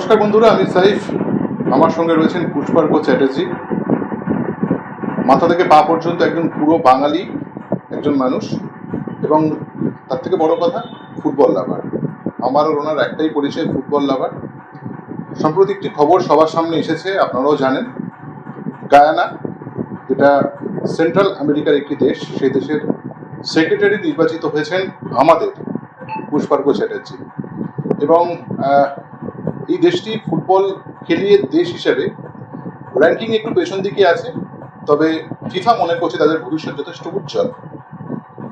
নমস্কার বন্ধুরা, আমি সাইফ। আমার সঙ্গে রয়েছেন পুষ্পার্ঘ চ্যাটার্জি মাথা থেকে পা পর্যন্ত একজন পুরো বাঙালি, একজন মানুষ, এবং তার থেকে বড় কথা, ফুটবল লাভার। আমার আর ওনার একটাই পরিচয়, ফুটবল লাভার। সম্প্রতি একটি খবর সবার সামনে এসেছে, আপনারাও জানেন। গায়ানা যেটা সেন্ট্রাল আমেরিকার একটি দেশ, সেই দেশের সেক্রেটারি নির্বাচিত হয়েছেন আমাদের পুষ্পার্ঘ চ্যাটার্জি এবং এই দেশটি ফুটবল খেলিয়ে দেশ হিসেবে র্যাঙ্কিং একটু পেছন দিকে আছে, তবে ফিফা মনে করছে তাদের ভবিষ্যৎ যথেষ্ট উজ্জ্বল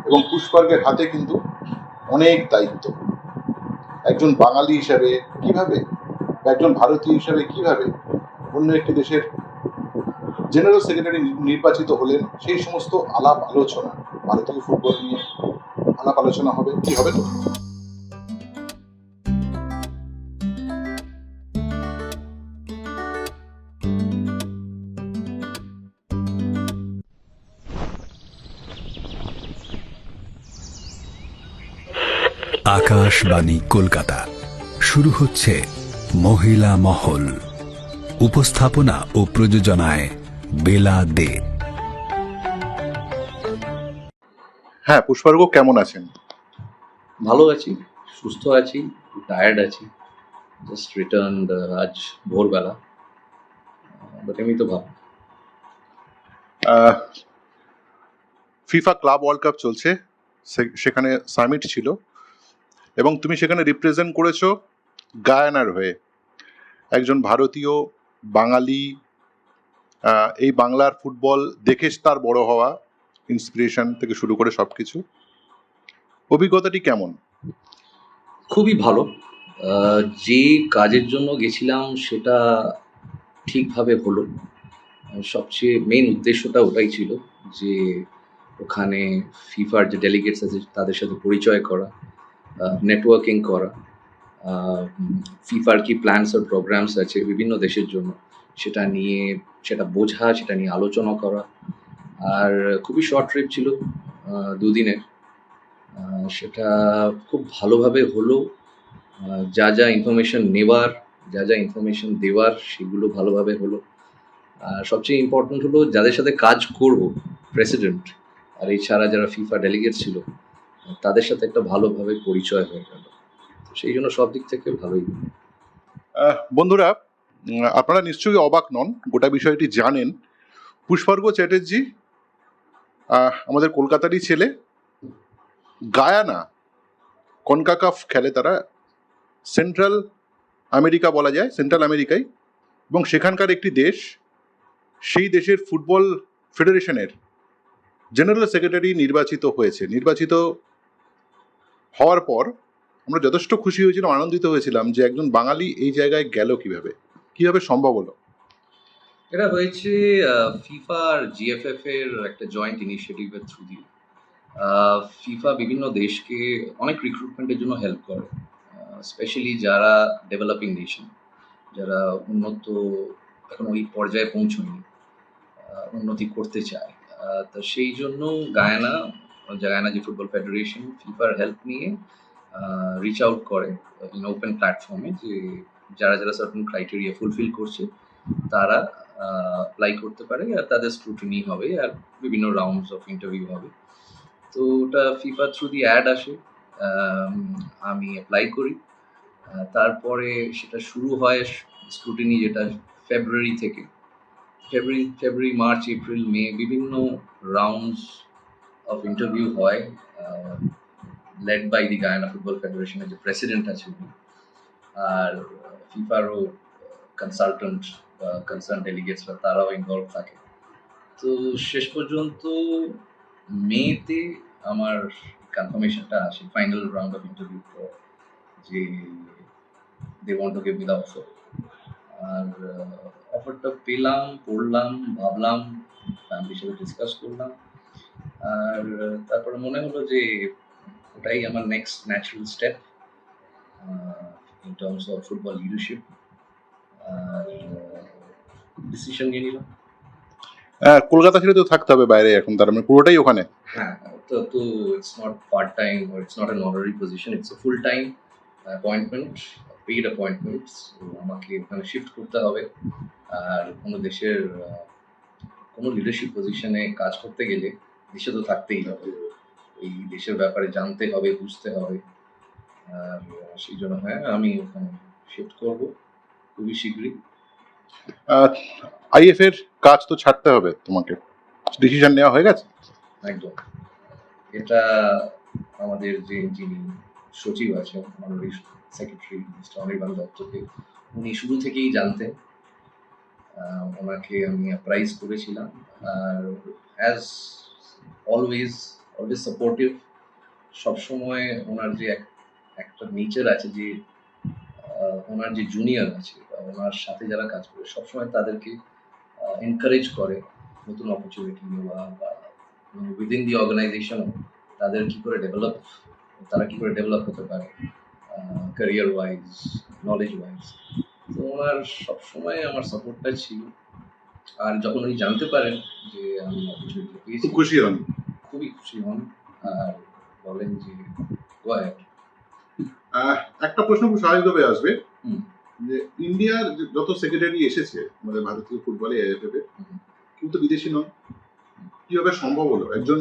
এবং পুষ্পার্গের হাতে কিন্তু অনেক দায়িত্ব। একজন বাঙালি হিসাবে কীভাবে একজন ভারতীয় হিসাবে কীভাবে অন্য একটি দেশের জেনারেল সেক্রেটারি নির্বাচিত হলেন, সেই সমস্ত আলাপ আলোচনা, ভারতীয় ফুটবল নিয়ে আলাপ আলোচনা হবে, কি হবে? তো আকাশবাণী কলকাতা। শুরু হচ্ছে মহিলা মহল। উপস্থাপনা ও প্রযোজনায় বেলা দে। হ্যাঁ পুষ্পার্ঘ কেমন আছেন? ভালো আছি সুস্থ আছি টায়ার্ড আছি। জাস্ট রিটার্ন আজ ভোরবেলা। বাট এমনি তো ভালো। ফিফা ক্লাব ওয়ার্ল্ড কাপ চলছে। সে- সেখানে সামিট ছিল। এবং তুমি সেখানে রিপ্রেজেন্ট করেছ গায়ানার হয়ে। একজন ভারতীয়, বাঙালি এই বাংলার ফুটবল দেখে তার বড় হওয়া ইন্সপিরেশন থেকে শুরু করে সব কিছু অভিজ্ঞতাটি কেমন? খুবই ভালো। যে কাজের জন্য গেছিলাম সেটা ঠিকভাবে হলো। সবচেয়ে মেন উদ্দেশ্যটা ওটাই ছিল যে ওখানে ফিফার যে ডেলিগেটস আছে তাদের সাথে পরিচয় করা। নেটওয়ার্কিং করা। ফিফার কি প্ল্যানস আর প্রোগ্রামস আছে বিভিন্ন দেশের জন্য? সেটা নিয়ে, সেটা বোঝা, সেটা নিয়ে আলোচনা করা। আর খুবই শর্ট ট্রিপ ছিল দুদিনের সেটা খুব ভালোভাবে হলো। যা যা ইনফরমেশন নেওয়ার যা যা ইনফরমেশন দেওয়ার, সেগুলো ভালোভাবে হলো। আর সবচেয়ে ইম্পর্ট্যান্ট হলো, যাদের সাথে কাজ করব প্রেসিডেন্ট আর এছাড়া যারা ফিফা ডেলিগেট ছিল তাদের সাথে একটা ভালোভাবে পরিচয় হয়ে গেল। সেই জন্য সব দিক থেকে ভালোই। বন্ধুরা আপনারা নিশ্চয়ই অবাক নন, গোটা বিষয়টি জানেন। পুষ্পার্ঘ চ্যাটার্জি আমাদের কলকাতারই ছেলে, গায়ানা, কনকাকাফ খেলে তারা, সেন্ট্রাল আমেরিকা বলা যায়, সেন্ট্রাল আমেরিকায়। এবং সেখানকার একটি দেশ, সেই দেশের ফুটবল ফেডারেশনের জেনারেল সেক্রেটারি নির্বাচিত হয়েছে। নির্বাচিত হওয়ার পর আমরা যথেষ্ট খুশি হয়েছিলাম, আনন্দিত হয়েছিলাম যে একজন বাঙালি এই জায়গায় গেল কীভাবে কীভাবে সম্ভব হলো। এটা হয়েছে ফিফা আর জিএফএফ এর একটা জয়েন্ট ইনিশিয়েটিভের থ্রু দিয়ে। ফিফা বিভিন্ন দেশকে অনেক রিক্রুটমেন্টের জন্য হেল্প করে স্পেশালি যারা ডেভেলপিং নেশন যারা উন্নত এখন ওই পর্যায়ে পৌঁছয়নি উন্নতি করতে চায়। তো সেই জন্য গায়ানা গায়ানা যে ফুটবল ফেডারেশন ফিফার হেল্প নিয়ে রিচ আউট করে ইন ওপেন প্ল্যাটফর্মে যে যারা যারা সার্টেন ক্রাইটেরিয়া ফুলফিল করছে, তারা অ্যাপ্লাই করতে পারে আর তাদের স্ক্রুটিনি হবে আর বিভিন্ন রাউন্ডস অফ ইন্টারভিউ হবে। তো ওটা ফিফা থ্রু দি অ্যাড আসে, আমি অ্যাপ্লাই করি। তারপরে সেটা শুরু হয় স্ক্রুটিনি যেটা ফেব্রুয়ারি থেকে। ফেব্রুয়ারি ফেব্রুয়ারি মার্চ এপ্রিল মে বিভিন্ন রাউন্ডস অফ ইন্টারভিউ হয় led by the Guyana football ফেডারেশনের যে প্রেসিডেন্ট আছে উনি আর ফিফারও কনসালটেন্ট কনসার্ন ডেলিগেটসরা তারাও ইনভলভ থাকে। তো শেষ পর্যন্ত মেতে আমার কনফার্মেশনটা আসে ফাইনাল রাউন্ড অফ ইন্টারভিউ পর যে they want to give me the offer আর অফারটা পেলাম পড়লাম ভাবলাম ফ্যামিলির সাথে ডিসকাস করলাম। আর তারপরে মনে হলো যে ওটাই আমার next natural step in terms of football leadership R decision নিয়ে নিলাম। আহ, কলকাতা ছেড়ে তো থাকতে হবে বাইরে এখন তার মানে পুরোটাই ওখানে। হ্যাঁ তো তো it's not part time or it's not an honorary position it's a full time appointment paid appointments আমাকে ওখানে শিফট করতে হবে। আর কোনো দেশের কোনো লিডারশিপ পজিশনে কাজ করতে গেলে দেশে তো থাকতেই হবে। এই দেশের ব্যাপারে জানতে হবে বুঝতে হবে। সেই জন্য হ্যাঁ আমি ওখানে শিফট করব খুবই শীঘ্রই। আইএফ এর কাজ তো ছাড়তে হবে তোমাকে। ডিসিশন নেওয়া হয়ে গেছে? একদম। এটা আমাদের যে যিনি সচিব আছেন আমাদের সেক্রেটারি মিস্টার অনির্বাণ দত্তকে উনি শুরু থেকেই জানতেন। ওনাকে আমি প্রাইজ করেছিলাম। আর অ্যাজ অলওয়েজ অলওয়েজ সাপোর্টিভ সবসময় ওনার যে এক- একটা নেচার আছে যে ওনার যে জুনিয়র আছে ওনার সাথে যারা কাজ করে, সবসময় তাদেরকে এনকারেজ করে নতুন অপরচুনিটি নেওয়া বা উইদিন দি অর্গানাইজেশন তাদের কি করে ডেভেলপ তারা কি করে ডেভেলপ হতে পারে ক্যারিয়ার ওয়াইজ নলেজ ওয়াইজ তো ওনার সবসময় আমার সাপোর্টটা ছিল। আর যখন উনি জানতে পারেন যে আমি অপরচুনিটি পেয়েছি খুব খুশি হন। খুবই খুশি হন আর বলেন যে একটা প্রশ্ন খুব স্বাভাবিকভাবে আসবে। যে ইন্ডিয়ার যত সেক্রেটারি এসেছে আমাদের ভারতীয় ফুটবলে এআইএফএফ হুম। কিন্তু বিদেশি নন কীভাবে সম্ভব হলো? একজন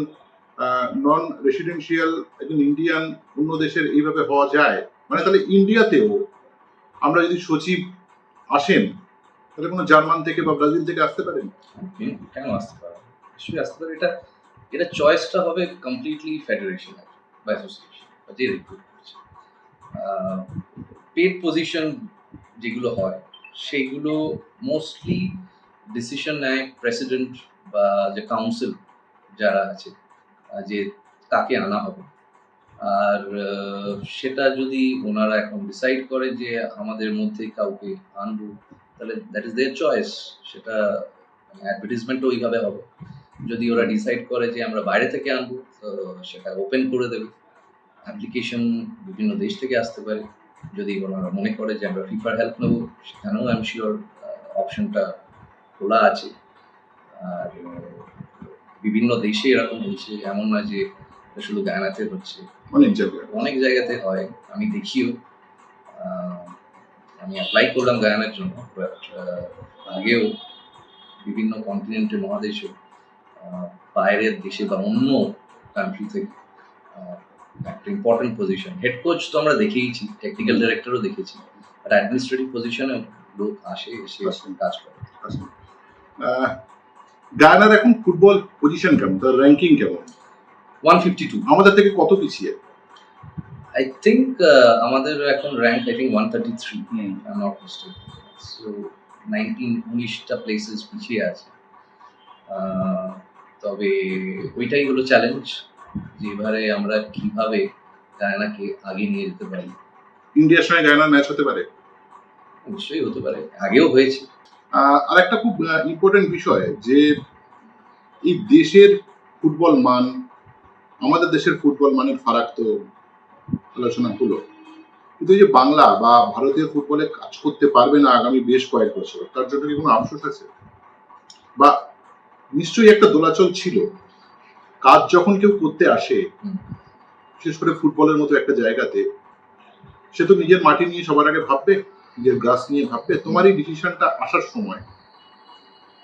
নন রেসিডেন্সিয়াল একজন ইন্ডিয়ান অন্য দেশের এইভাবে হওয়া যায়? মানে তাহলে ইন্ডিয়াতেও আমরা যদি সচিব আসেন তাহলে কোনো জার্মান থেকে বা ব্রাজিল থেকে আসতে পারেন? কেন আসতে পারে? নিশ্চয়ই আসতে পারে। এটা এটা চয়েসটা হবে কমপ্লিটলি ফেডারেশন বা অ্যাসোসিয়েশন যে রিক্রুট করছে। পেড পজিশন যেগুলো হয়, সেগুলো মোস্টলি ডিসিশন নেয় প্রেসিডেন্ট বা যে কাউন্সিল যারা আছে যে তাকে আনা হবে। আর সেটা যদি ওনারা এখন ডিসাইড করে যে আমাদের মধ্যে কাউকে আনব তাহলে দ্যাট ইজ দেয়ার চয়েস সেটা অ্যাডভার্টিজমেন্টও ওইভাবে হবে। যদি ওরা ডিসাইড করে যে আমরা বাইরে থেকে আনব তো সেটা ওপেন করে দেবে। অ্যাপ্লিকেশন বিভিন্ন দেশ থেকে আসতে পারে। যদি ওনারা মনে করে যে আমরা ফিফার হেল্প নেব সেখানেও আমি শিওর অপশনটা খোলা আছে। আর বিভিন্ন দেশে এরকম হচ্ছে এমন না যে শুধু গায়ানাতে হচ্ছে। অনেক জায়গায়। অনেক জায়গাতে হয় আমি দেখিও। আমি অ্যাপ্লাই করলাম গায়ানের জন্য বাট আগেও বিভিন্ন কন্টিনেন্টে মহাদেশে বাইরের দেশে বা অন্য কান্ট্রি থেকে একটা ইম্পর্টেন্ট পজিশন হেড কোচ তো আমরা দেখেইছি টেকনিক্যাল ডিরেক্টরও দেখেছি আর অ্যাডমিনিস্ট্রেটিভ পজিশনে লোক আসে এসে। কাজ করে। গায়ানার এখন ফুটবল পজিশন কেমন? তার র্যাঙ্কিং কেমন? ওয়ান ফিফটি টু আমাদের থেকে কত পিছিয়ে? আই থিঙ্ক আমাদের এখন rank I think one thirty three I'm not mistaken. So, 19 উনিশটা প্লেসেস পিছিয়ে আছে। তবে ওইটাই হলো চ্যালেঞ্জ যে এবারে আমরা কীভাবে গায়নাকে আগে নিয়ে যেতে পারি। ইন্ডিয়ার সঙ্গে গায়ানার ম্যাচ হতে পারে? নিশ্চয়ই হতে পারে। আগেও হয়েছে। আর একটা খুব ইম্পর্টেন্ট বিষয় যে এই দেশের ফুটবল মান আমাদের দেশের ফুটবল মানের ফারাক তো আলোচনা হলো কিন্তু এই যে বাংলা বা ভারতীয় ফুটবলে কাজ করতে পারবে না আগামী বেশ কয়েক বছর তার জন্য কি কোনো আফসোস আছে? বা নিশ্চয়ই একটা দোলাচল ছিল। কাজ যখন কেউ করতে আসে বিশেষ করে ফুটবলের মতো একটা জায়গাতে সে তো নিজের মাটি নিয়ে সবার আগে ভাববে নিজের গ্রাস নিয়ে ভাববে। তোমার এই ডিসিশনটা আসার সময়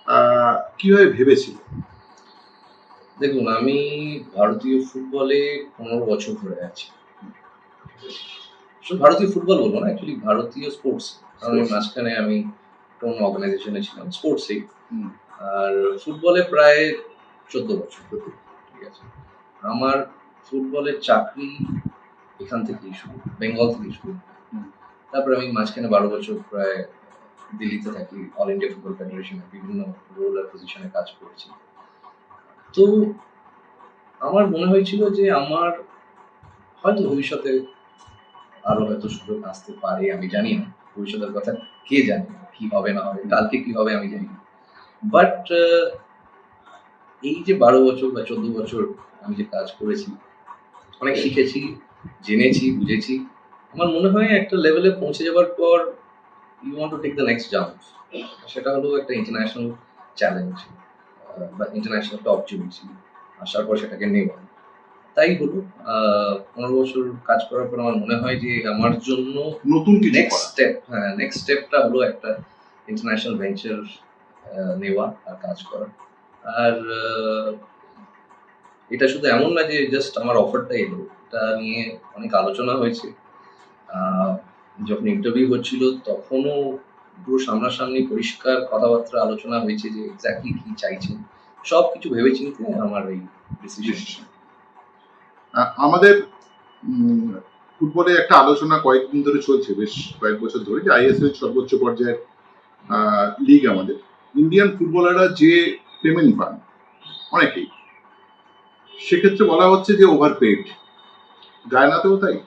আহ, কীভাবে ভেবেছিল? দেখুন আমি ভারতীয় ফুটবলে পনেরো বছর ধরে আছি। শুধু ভারতীয় ফুটবল বলব না অ্যাকচুয়ালি ভারতীয় স্পোর্টস কারণ মাঝখানে আমি কোন অর্গানাইজেশনে ছিলাম স্পোর্টসে আর ফুটবলে প্রায় চোদ্দ বছর। ঠিক আছে? আমার ফুটবলের চাকরি এখান থেকেই শুরু বেঙ্গল থেকেই শুরু। তারপরে আমি মাঝখানে বারো বছর প্রায় দিল্লিতে থাকি অল ইন্ডিয়া ফুটবল ফেডারেশনে বিভিন্ন রোল আর পজিশনে কাজ করেছি। তো আমার মনে হয়েছিল যে আমার হয়তো ভবিষ্যতে আরও হয়তো সুযোগ আসতে পারে, আমি জানি না। ভবিষ্যতের কথা কে জানে কি হবে না হবে, কালকে কি হবে আমি জানি বাট এই যে বারো বছর বা চোদ্দ বছর আমি যে কাজ করেছি, অনেক শিখেছি, জেনেছি, বুঝেছি, আমার মনে হয় একটা লেভেলে পৌঁছে যাওয়ার পর you want to take the next jump সেটা হলো একটা ইন্টারন্যাশনাল চ্যালেঞ্জ বা ইন্টারন্যাশনাল একটা অপরচুনিটি আসার পর সেটাকে নেওয়া। তাই হলো পনেরো বছর কাজ করার পর আমার মনে হয় যে আমার জন্য নতুন কিছু নেক্সট স্টেপ হ্যাঁ নেক্সট স্টেপটা হলো একটা ইন্টারন্যাশনাল ভেঞ্চার নেওয়া আর কাজ করা। আর এটা শুধু এমন না যে জাস্ট আমার অফারটা এলো এটা নিয়ে অনেক আলোচনা হয়েছে। যখন ইন্টারভিউ হচ্ছিল তখনও পুরো সামনাসামনি পরিষ্কার কথাবার্তা আলোচনা হয়েছে যে এক্স্যাক্টলি কি চাইছেন। সব কিছু ভেবেচিন্তে আমার এই ডিসিশন আমাদের ফুটবলে একটা আলোচনা কয়েকদিন ধরে চলছে বেশ কয়েক বছর ধরে যে আইএসএল সর্বোচ্চ পর্যায়ের লিগ আমাদের। ইন্ডিয়ান ফুটবলাররা যে পেমেন্ট পান অনেকেই। সেক্ষেত্রে বলা হচ্ছে যে ওভার পেড গায়নাতেও তাই?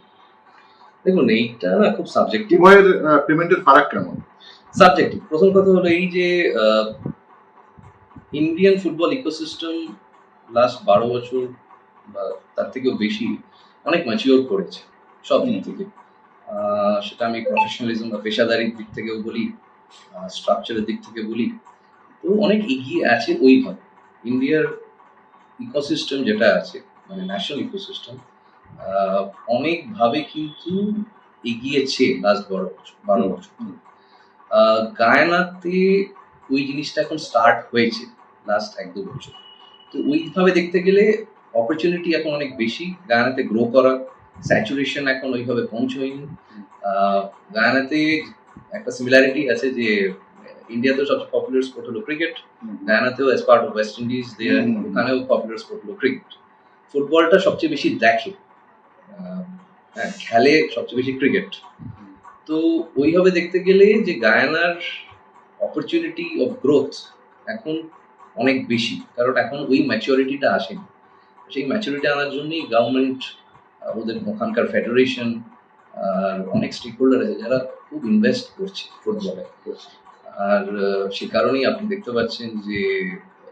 দেখুন এইটা না খুব সাবজেক্টিভ উভয়ের পেমেন্টের ফারাক কেমন সাবজেক্টিভ প্রথম কথা হলো এই যে ইন্ডিয়ান ফুটবল ইকোসিস্টেম লাস্ট বারো বছর বা তার থেকেও বেশি অনেক ম্যাচিওর করেছে সব দিক থেকে। সেটা আমি প্রফেশনালিজম বা পেশাদারির দিক থেকেও বলি স্ট্রাকচারের দিক থেকে বলি তো অনেক এগিয়ে আছে ওইভাবে ইন্ডিয়ার ইকোসিস্টেম যেটা আছে মানে ন্যাশনাল ইকোসিস্টেম অনেকভাবে কিন্তু এগিয়েছে লাস্ট বারো বছর বারো বছর গায়নাতে ওই জিনিসটা এখন স্টার্ট হয়েছে লাস্ট এক দু বছর। তো ওইভাবে দেখতে গেলে অপরচুনিটি এখন অনেক বেশি। গায়নাতে গ্রো করার স্যাচুরেশন এখন ওইভাবে পৌঁছয়নি। গায়নাতে একটা সিমিলারিটি আছে যে ইন্ডিয়াতেও সবচেয়ে পপুলার স্পোর্ট হলো cricket গায়নাতেও as part of West Indies ওখানেও পপুলার স্পোর্ট হলো ক্রিকেট ফুটবলটা সবচেয়ে বেশি দেখে। হ্যাঁ, খেলে সবচেয়ে বেশি ক্রিকেট তো ওইভাবে দেখতে গেলে যে গায়ানার অপরচুনিটি অফ গ্রোথ এখন অনেক বেশি। কারণ এখন ওই ম্যাচিওরিটিটা আসেনি। সেই ম্যাচুরিটি আনার জন্যই গভর্নমেন্ট ওদের ওখানকার ফেডারেশন আর অনেক স্টেক হোল্ডার আছে যারা খুব ইনভেস্ট করছে ফুটবলে আর সে কারণেই আপনি দেখতে পাচ্ছেন যে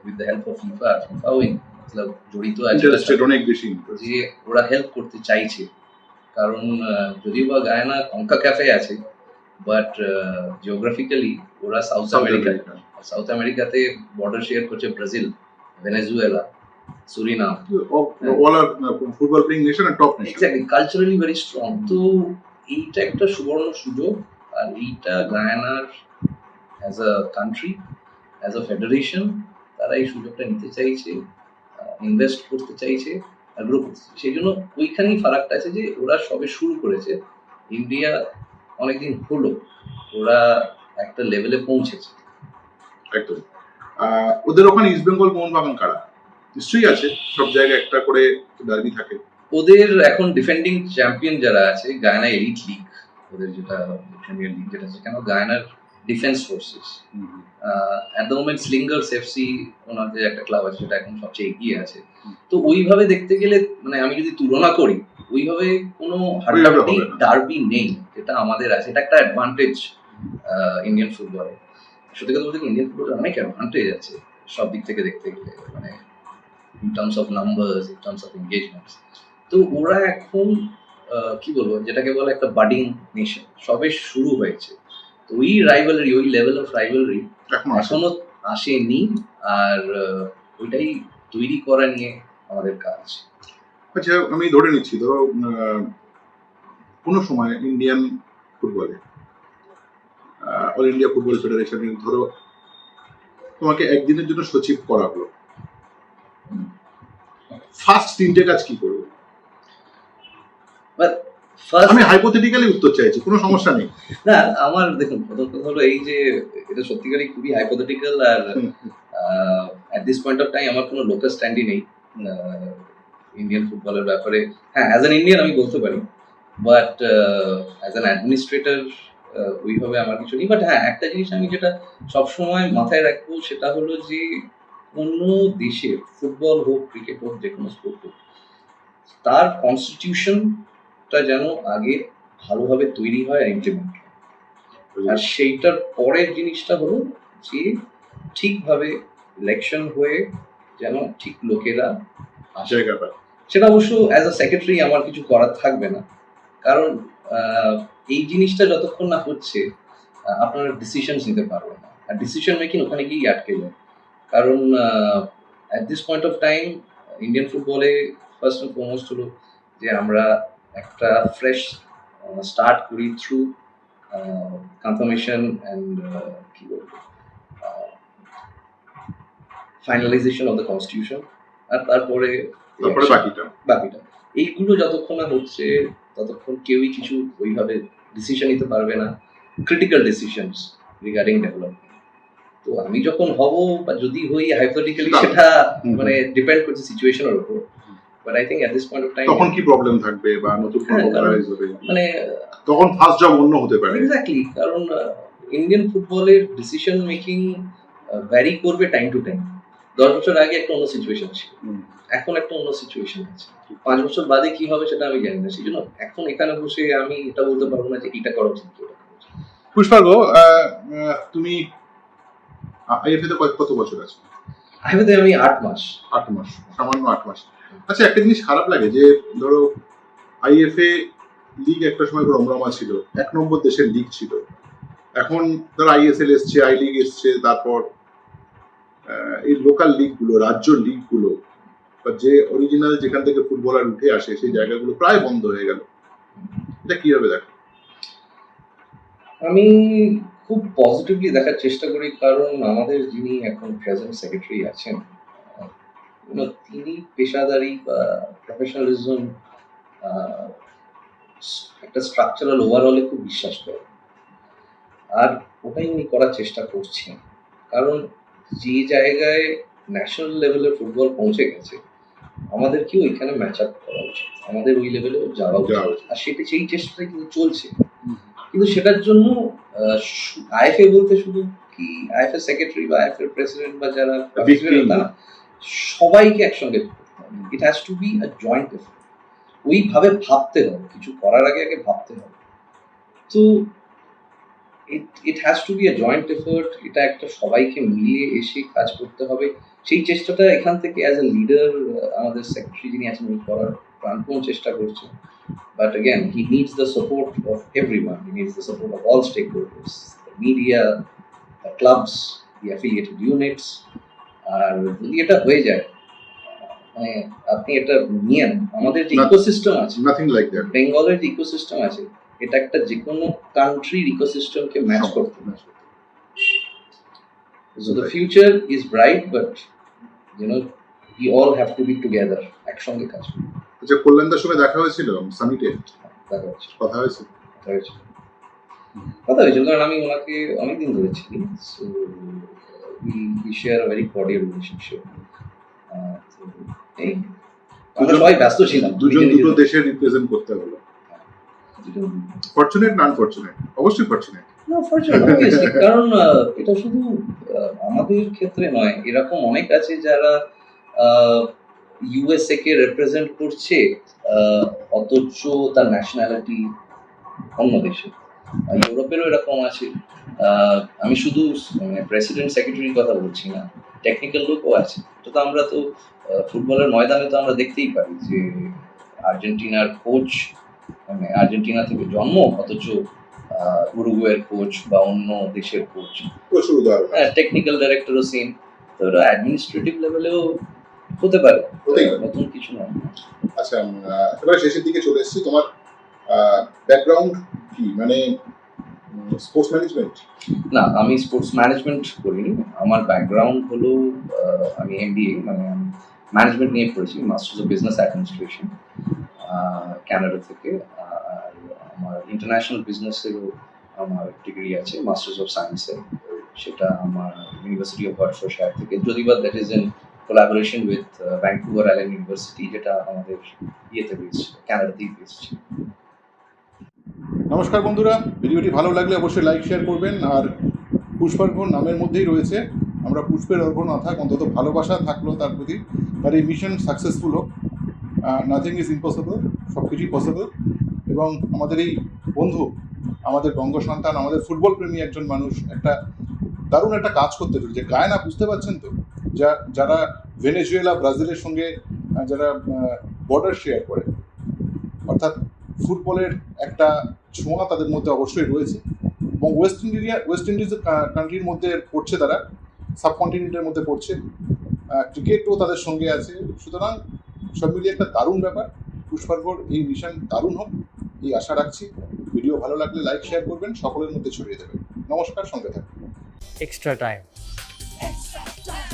with the help of FIFA ফিফাও মতলব জড়িত আছে। অনেক বেশি। যে ওরা হেল্প করতে চাইছে। কারণ যদিও বা গায়না কঙ্কা ক্যাফে আছে বাট জিওগ্রাফিক্যালি ওরা সাউথ আমেরিকা সাউথ আমেরিকাতে বর্ডার শেয়ার করছে Brazil Venezuela Suriname all are football playing nation are top nation exactly culturally very strong তো এইটা একটা সুবর্ণ সুযোগ আর এইটা গায়ানার as a country as a federation তারা এই সুযোগটা নিতে চাইছে ইনভেস্ট করতে চাইছে আর গ্রো করতে সেই জন্য ওইখানেই ফারাকটা আছে যে ওরা সবে শুরু করেছে। ইন্ডিয়া অনেকদিন হলো ওরা একটা লেভেলে পৌঁছেছে। একদম। ওদের ওখানে ইস্ট বেঙ্গল মোহনবাগান কারা? নিশ্চয়ই আছে সব জায়গায় একটা করে ডার্বি থাকে। ওদের এখন ডিফেন্ডিং চ্যাম্পিয়ন যারা আছে গায়না এলিট লিগ ওদের যেটা প্রিমিয়ার লিগ যেটা আছে কেন গায়নার defence forces at the moment Slingers FC ওনাদের একটা ক্লাব আছে যেটা এখন সবচেয়ে এগিয়ে আছে। তো ওইভাবে দেখতে গেলে মানে আমি যদি তুলনা করি ওইভাবে কোনো হাড্ডাহাড্ডি ডার্বি নেই যেটা আমাদের আছে। এটা একটা অ্যাডভান্টেজ ইন্ডিয়ান ফুটবলে সত্যি কথা বলতে ইন্ডিয়ান ফুটবলে অনেক অ্যাডভান্টেজ আছে সব দিক থেকে দেখতে গেলে। মানে in terms of numbers in terms of engagements তো ওরা এখন কি বলব যেটাকে বলে একটা বাডিং নেশন সবে শুরু হয়েছে। তো ওই রাইভালরি ওই লেভেল অফ রাইভালরি এখন আসে। এখনও আসেনি আর ওইটাই তৈরি করা নিয়ে আমাদের কাজ। আচ্ছা আমি ধরে নিচ্ছি ধরো কোনো সময় ইন্ডিয়ান ফুটবলে অল ইন্ডিয়া ফুটবল ফেডারেশনে ধরো তোমাকে একদিনের জন্য সচিব করা হলো। ফার্স্ট তিনটে কাজ কি করবে? আমি হাইপোথেটিক্যালি উত্তর চাইছি কোনো সমস্যা নেই। না আমার দেখুন প্রথম কথা হলো এই যে এটা সত্যিকারই খুবই hypothetical R at this point of time আমার কোনো লোকাল স্ট্যান্ডই নেই ইন্ডিয়ান ফুটবলের ব্যাপারে। হ্যাঁ অ্যাজ অ্যান ইন্ডিয়ান আমি বলতে পারি বাট অ্যাজ অ্যান অ্যাডমিনিস্ট্রেটর ওইভাবে আমার কিছু নেই। বাট হ্যাঁ একটা জিনিস আমি যেটা সবসময় মাথায় রাখব সেটা হলো যে কোনো দেশের ফুটবল হোক ক্রিকেট হোক যে কোনো স্পোর্ট হোক তার কনস্টিটিউশনটা যেন আগে ভালোভাবে তৈরি হয় আর ইমপ্লিমেন্ট আর সেইটার পরের জিনিসটা হলো যে ঠিকভাবে ইলেকশন হয়ে যেন ঠিক লোকেরা জায়গা পায় সেটা অবশ্য অ্যাজ আ সেক্রেটারি আমার কিছু করার থাকবে না। কারণ এই জিনিসটা যতক্ষণ না হচ্ছে আপনারা ডিসিশনস নিতে পারবেন না। আর ডিসিশন মেকিং ওখানে গিয়েই আটকে যায়। কারণ at this point of time Indian ফুটবলে ফার্স্ট অ্যান্ড ফরমোস্ট হলো যে আমরা একটা ফ্রেশ স্টার্ট করি থ্রু কনফার্মেশন অ্যান্ড কি বলব ফাইনালাইজেশন অফ দ্য কনস্টিটিউশন আর তারপরে তারপরে বাকিটা। বাকিটা। এইগুলো যতক্ষণ না হচ্ছে ততক্ষণ কেউই কিছু ওইভাবে ডিসিশন নিতে পারবে না ক্রিটিক্যাল ডিসিশনস রিগার্ডিং ডেভেলপমেন্ট তো আমি যখন হব বা যদি হই হাইপোথেটিক্যালি সেটা- মানে ডিপেন্ড করছে সিচুয়েশনের উপর। But I think at this point of time তখন কি প্রবলেম থাকবে বা নতুন কোনো হ্যাঁ, কারণ- হবে? মানে তখন ফার্স্ট জব অন্য হতে পারে। এক্স্যাক্টলি কারণ ইন্ডিয়ান ফুটবলের ডিসিশন মেকিং ভ্যারি করবে টাইম টু টাইম দশ বছর আগে একটা অন্য সিচুয়েশন ছিল। এখন একটা অন্য সিচুয়েশন আছে। পাঁচ বছর বাদে কি হবে সেটা আমি জানি না। সেই জন্য এখন এখানে বসে আমি এটা বলতে পারব না যে এটা করা উচিত আহ, তুমি আইএফএ তে কত- কত বছর আছে? আইভাতে আমি আট মাস। আট মাস সামান্য আট মাস। আচ্ছা একটা জিনিস খারাপ লাগে যে ধরো আইএফএ লিগ একটা সময় রমরমা ছিল এক নম্বর দেশের লিগ ছিল। এখন ধরো আইএসএল এসছে আই লিগ এসছে তারপর এই লোকাল লিগগুলো রাজ্য লিগগুলো বা যে অরিজিনাল যেখান থেকে ফুটবলার উঠে আসে সেই জায়গাগুলো প্রায় বন্ধ হয়ে গেল। এটা কীভাবে দেখো? আমি খুব পজিটিভলি দেখার চেষ্টা করি কারণ আমাদের যিনি এখন প্রেজেন্ট সেক্রেটারি আছেন তিনি পেশাদারি বা প্রফেশনালিজম একটা স্ট্রাকচারাল ওভারঅলে খুব বিশ্বাস করেন। আর ওটাই উনি করার চেষ্টা করছেন। কারণ যে জায়গায় ন্যাশনাল লেভেলের ফুটবল পৌঁছে গেছে আমাদের কি ওইখানে ম্যাচ আপ করা উচিত? আমাদের ওই লেভেলেও যাওয়া যাওয়া উচিত। আর সেটা সেই চেষ্টাটা কিন্তু চলছে। কিন্তু সেটার জন্য আইএফএ বলতে শুধু কি? আইএফএ সেক্রেটারি বা আইএফএ প্রেসিডেন্ট বা যারা Big president team. তা না, সবাইকে একসঙ্গে it has to be a joint effort ওইভাবে ভাবতে হবে। কিছু করার আগে আগে ভাবতে হবে। তো it it has to be a joint effort এটা একটা সবাইকে মিলিয়ে এসে কাজ করতে হবে। সেই চেষ্টাটা এখান থেকে অ্যাজ এ লিডার আমাদের সেক্রেটারি যিনি আছেন উনি করার প্রাণপণ চেষ্টা করছেন। But again, he needs the support of everyone. He needs the support of all stakeholders, the media, the clubs, the affiliated units. আর যদি এটা হয়ে যায় মানে আপনি এটা নিয়েন আমাদের যে না- ইকোসিস্টেম আছে নাথিং লাইক দ্যাট বেঙ্গলের যে ইকোসিস্টেম আছে এটা একটা যে কোনো কান্ট্রির ইকোসিস্টেমকে ম্যাচ করতে so the future is bright but you know we all have to be together একসঙ্গে কাজ করতে আচ্ছা কল্যাণদার সঙ্গে দেখা হয়েছিল সামিটে দেখা কথা হয়েছিল? কথা হয়েছিল। কারণ আমি ওনাকে অনেকদিন ধরে চিনি। So we share a very cordial relationship এই আমরা সবাই ব্যস্ত ছিলাম। দুজন দুটো দেশের রিপ্রেজেন্ট করতে হলো। ফরচুনেট না আনফরচুনেট অবশ্যই ফরচুনেট না ফরচুনেট কারণ আহ, এটা শুধু আহ, আমাদের ক্ষেত্রে নয় এরকম অনেক আছে যারা ইউএসএ কে রিপ্রেজেন্ট করছে অথচ তার ন্যাশনালিটি অন্য দেশে। ইউরোপেরও এরকম আছে। আমি শুধু মানে প্রেসিডেন্ট সেক্রেটারির কথা বলছি না টেকনিক্যাল লোকও আছে। তো তো আমরা তো ফুটবলের ময়দানে তো আমরা দেখতেই পারি যে আর্জেন্টিনার কোচ মানে আর্জেন্টিনা থেকে জন্ম অথচ উরুগুয়ের কোচ বা অন্য দেশের কোচ আছে। টেকনিক্যাল ডাইরেক্টরও সেম তো অ্যাডমিনিস্ট্রেটিভ লেভেলেও হতে পারে। নতুন কিছু নয়। আচ্ছা একেবারে শেষের দিকে চলে এসেছি। তোমার ব্যাকগ্রাউন্ড কি? মানে স্পোর্টস ম্যানেজমেন্ট না আমি স্পোর্টস ম্যানেজমেন্ট করিনি। আমার ব্যাকগ্রাউন্ড হলো আমি এমবিএ মানে ম্যানেজমেন্ট নিয়ে পড়েছি masters of business administration Canada থেকে। আর আমার ইন্টারন্যাশনাল বিজনেসেরও আমার ডিগ্রি আছে মাস্টার্স অফ সায়েন্সে সেটা আমার ইউনিভার্সিটি অফ হার্টফোর্ডশায়ার থেকে। যদিও বা that is in collaboration with Vancouver Island University যেটা আমাদের ইয়েতে পেয়েছে ক্যানাডাতেই পেয়েছে নমস্কার বন্ধুরা, ভিডিওটি ভালো লাগলে অবশ্যই লাইক শেয়ার করবেন, আর পুষ্পার্ঘন নামের মধ্যেই রয়েছে। আমরা পুষ্পের অর্ঘ না থাক, অন্তত ভালোবাসা থাকল তার প্রতি, তার এই মিশন সাকসেসফুল হোক। নাথিং ইজ ইম্পসিবল সব কিছুই পসিবল এবং আমাদের এই বন্ধু, আমাদের বঙ্গ সন্তান, আমাদের ফুটবল প্রেমী একজন মানুষ, একটা দারুণ একটা কাজ করতে চলেছে গায় না, বুঝতে পারছেন তো? যা যারা ভেনেজুয়েলা ব্রাজিলের সঙ্গে যারা বর্ডার শেয়ার করে অর্থাৎ ফুটবলের একটা ছোঁয়া তাদের মধ্যে অবশ্যই রয়েছে এবং ওয়েস্ট ইন্ডিয়া ওয়েস্ট ইন্ডিজ কান্ট্রির মধ্যে পড়ছে তারা সাবকন্টিনেন্টের মধ্যে পড়ছে ক্রিকেটও তাদের সঙ্গে আছে। সুতরাং সব মিলিয়ে একটা দারুণ ব্যাপার। পুষ্পার্ঘর এই মিশন দারুণ হোক এই আশা রাখছি। ভিডিও ভালো লাগলে লাইক শেয়ার করবেন সকলের মধ্যে ছড়িয়ে দেবেন। নমস্কার সঙ্গে থাকবেন extra time.